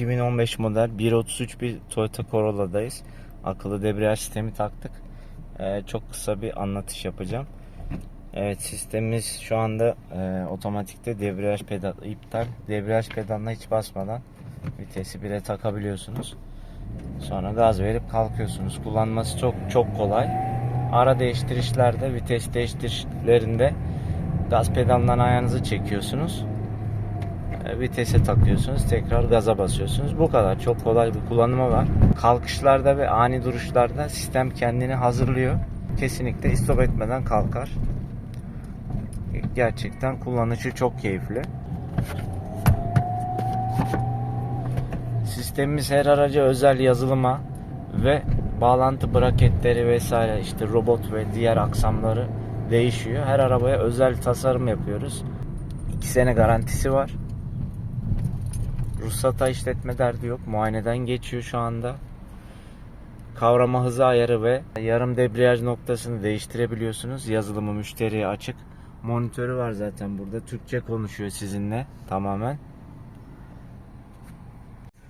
2015 model 1.33 bir Toyota Corolla'dayız. Akıllı debriyaj sistemi taktık. Ee, çok kısa bir anlatış yapacağım. Evet sistemimiz şu anda e, otomatikte debriyaj pedal iptal. Debriyaj pedalına hiç basmadan vitesi 1'e takabiliyorsunuz. Sonra gaz verip kalkıyorsunuz. Kullanması çok çok kolay. Ara değiştirişlerde, vites değiştirişlerinde gaz pedalından ayağınızı çekiyorsunuz. E, Vitese takıyorsunuz. Tekrar gaza basıyorsunuz. Bu kadar. Çok kolay bir kullanımı var. Kalkışlarda ve ani duruşlarda sistem kendini hazırlıyor. Kesinlikle istop etmeden kalkar. Gerçekten kullanışı çok keyifli. Sistemimiz her araca özel yazılıma ve bağlantı braketleri vesaire işte robot ve diğer aksamları değişiyor. Her arabaya özel tasarım yapıyoruz. 2 sene garantisi var. Ruhsata işletme derdi yok. Muayeneden geçiyor şu anda. Kavrama hızı ayarı ve yarım debriyaj noktasını değiştirebiliyorsunuz. Yazılımı müşteriye açık. Monitörü var zaten burada. Türkçe konuşuyor sizinle tamamen.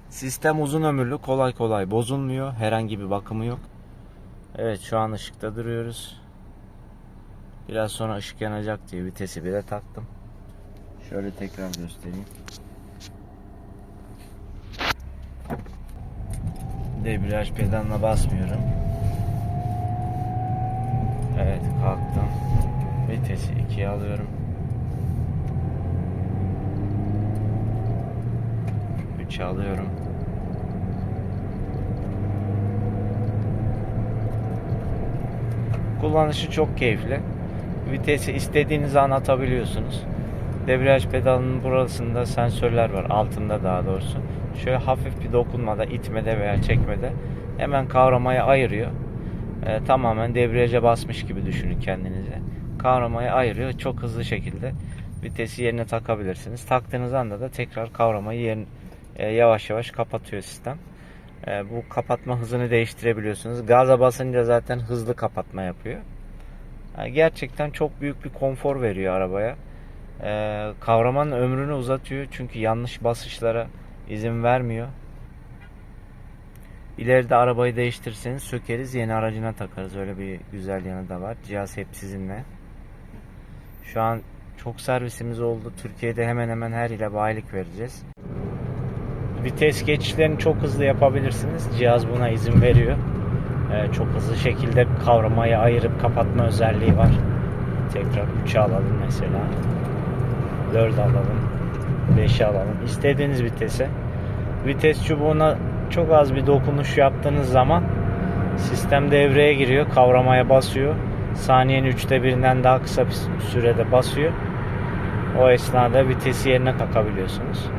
Sistem uzun ömürlü, kolay kolay bozulmuyor. Herhangi bir bakımı yok. Evet şu an ışıkta duruyoruz. Biraz sonra ışık yanacak diye vitesi bile taktım. Şöyle tekrar göstereyim. Debriyaj pedalına basmıyorum. Evet kalktım. Vitesi 2'ye alıyorum. 3'e alıyorum. Kullanışı çok keyifli. Vitesi istediğiniz an atabiliyorsunuz. Debriyaj pedalının burasında sensörler var. Altında daha doğrusu. Şöyle hafif bir dokunmada, itmede veya çekmede hemen kavramaya ayırıyor. Ee, tamamen debriyaja basmış gibi düşünün kendinizi. Kavramayı ayırıyor. Çok hızlı şekilde vitesi yerine takabilirsiniz. Taktığınız anda da tekrar kavramayı yerin, e, yavaş yavaş kapatıyor sistem. E, bu kapatma hızını değiştirebiliyorsunuz. Gaza basınca zaten hızlı kapatma yapıyor. Yani gerçekten çok büyük bir konfor veriyor arabaya. E, kavramanın ömrünü uzatıyor çünkü yanlış basışlara izin vermiyor. İleride arabayı değiştirirseniz sökeriz yeni aracına takarız. Öyle bir güzel yanı da var. Cihaz hep sizinle. Şu an çok servisimiz oldu. Türkiye'de hemen hemen her ile bayilik vereceğiz. Vites geçişlerini çok hızlı yapabilirsiniz. Cihaz buna izin veriyor. Ee, çok hızlı şekilde kavramayı ayırıp kapatma özelliği var. Tekrar 3'e alalım mesela. 4'e alalım. 5'e alalım. İstediğiniz vitese. Vites çubuğuna çok az bir dokunuş yaptığınız zaman sistem devreye giriyor. Kavramaya basıyor. Saniyenin üçte birinden daha kısa bir sürede basıyor. O esnada vitesi yerine takabiliyorsunuz.